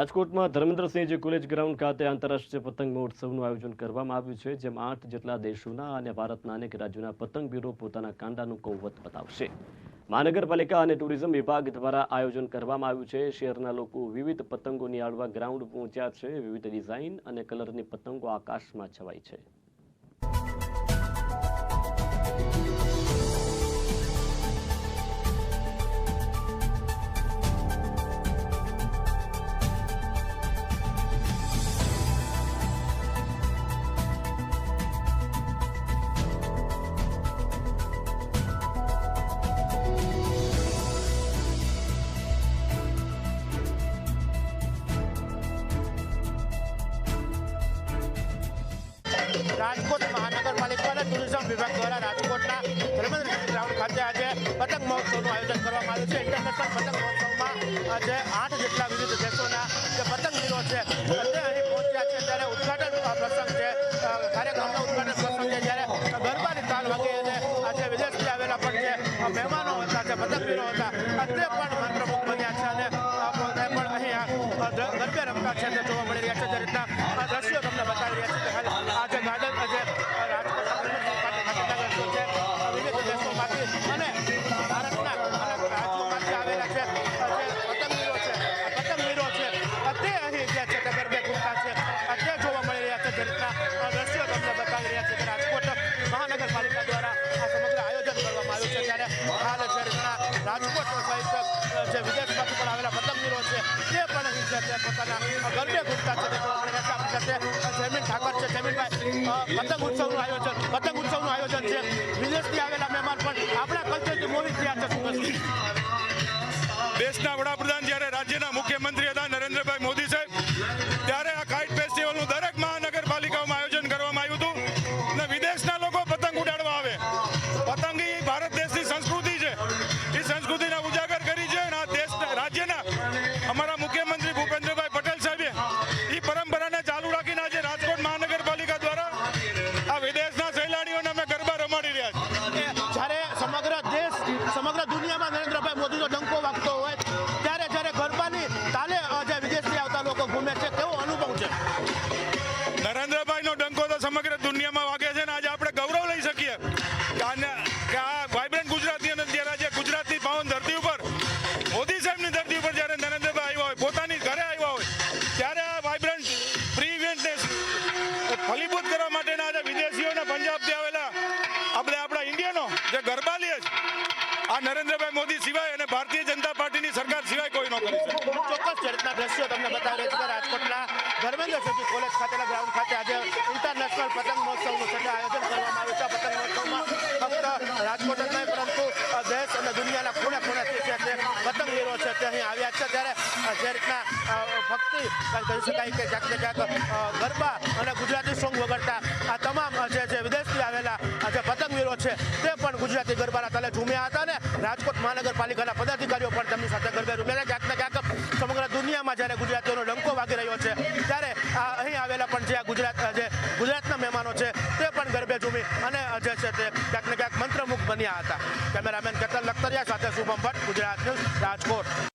રાજકોટમાં Dharmendrasinhji college ground ખાતે આંતરરાષ્ટ્રીય પતંગ મહોત્સવનું આયોજન કરવામાં આવ્યું છે, જેમાં આઠ જેટલા દેશોના અને ભારતના અનેક રાજ્યોના પતંગવીરો પોતાના કાંડાનું કૌવત બતાવશે. મહાનગરપાલિકા અને ટુરિઝમ વિભાગ દ્વારા આયોજન કરવામાં આવ્યું છે. શહેરના લોકો વિવિધ પતંગો નિહાળવા ગ્રાઉન્ડ પહોંચ્યા છે. વિવિધ ડિઝાઇન અને કલરની પતંગો આકાશમાં છવાઈ છે. રાજકોટ મહાનગરપાલિકાના ટુરિઝમ વિભાગ દ્વારા રાજકોટના ધર્મેન્દ્ર ગ્રાઉન્ડ ખાતે આજે પતંગ મહોત્સવનું આયોજન કરવામાં આવ્યું છે. ઇન્ટરનેશનલ પતંગ મહોત્સવમાં આજે આઠ જેટલા વિવિધ દેશોના જે પતંગવીરો છે તે અહીં પહોંચ્યા છે. ત્યારે ઉદઘાટન પ્રસંગ છે કાર્યક્રમનો ઉદઘાટન પ્રસંગ છે, જ્યારે ગરબાની તાલ વાગે અને આજે વિદેશથી આવેલા પણ જે મહેમાનો હતા, જે પતંગવીરો હતા તે પણ મંત્રમુખ બન્યા છે અને પણ અહીં ગરબે રમતા છે. તે જોવા મળી જે વિદેશમાંથી પણ આવેલા પતંગવીરો છે. તે પણ અહીં છે તે પોતાના ગરબે ઘૂંટતા છે. જયમીન ઠાકર છે. જયમીનભાઈ પતંગ ઉત્સવનું આયોજન, પતંગ ઉત્સવનું આયોજન છે. વિદેશથી આવેલા મહેમાન પણ આપણા કલ્ચરથી મોહિત થયા છે. શું દેશના વડાપ્રધાન જ્યારે રાજ્યના નરેન્દ્રભાઈનો ડંકો તો સમગ્ર દુનિયામાં વાગે છે ને આજે આપણે ગૌરવ લઈ શકીએ. કે આ વાઇબ્રન્ટ ગુજરાતી અને જ્યારે આજે ગુજરાતની પાવન ધરતી ઉપર, મોદી સાહેબની ધરતી ઉપર જ્યારે નરેન્દ્રભાઈ આવ્યા હોય, પોતાની ઘરે આવ્યા હોય, ત્યારે આ વાઇબ્રન્ટ ફ્રી ઇવેન્ટને ફલીભૂત કરવા માટેના આજે વિદેશીઓને પંજાબથી આવેલા આપણે આપણા ઇન્ડિયનો જે ગરબા લે છે આ નરેન્દ્રભાઈ મોદી સિવાય અને ભારતીય જનતા પાર્ટીની સરકાર સિવાય કોઈ ન કરી ચોક્કસ જે રીતના દ્રશ્યો તમને બતાવી છે રાજકોટના ધર્મેન્દ્ર સચિવ કોલેજ ખાતેના ગ્રાઉન્ડ ખાતે આજે ઇન્ટરનેશનલ પતંગ મહોત્સવનું છે આયોજન કરવામાં આવ્યું છે. પતંગ મહોત્સવમાં ફક્ત રાજકોટ જ નહીં, પરંતુ દેશ અને દુનિયાના ખૂણે ખૂણેથી છે તે પતંગવીરો છે તે અહીં આવ્યા છે ત્યારે જે રીતના ભક્તિ કહી શકાય કે જાત ક્યાંક ગરબા અને ગુજરાતી સોંગ વગરતા આ તમામ જે જે વિદેશથી આવેલા જે પતંગવીરો છે, તે પણ ગુજરાતી ગરબાના તલે ઝૂમ્યા હતા ને રાજકોટ મહાનગરપાલિકાના પદાધિકારીઓ પણ તેમની સાથે ગરબે ઝૂમ્યા જાત ને સમગ્ર દુનિયામાં જ્યારે ગુજરાતીઓનો ડંકો વાગી રહ્યો છે, ત્યારે આ અહીં આવેલા પણ જે આ ગુજરાત જે ગુજરાતના મહેમાનો છે, તે પણ ગરબે ઝૂમી અને જે છે તે ક્યાંક ને ક્યાંક મંત્રમુખ બન્યા હતા. કેમેરામેન કેતન લખતરિયા સાથે શુભમ ભટ્ટ, ગુજરાત ન્યૂઝ રાજકોટ.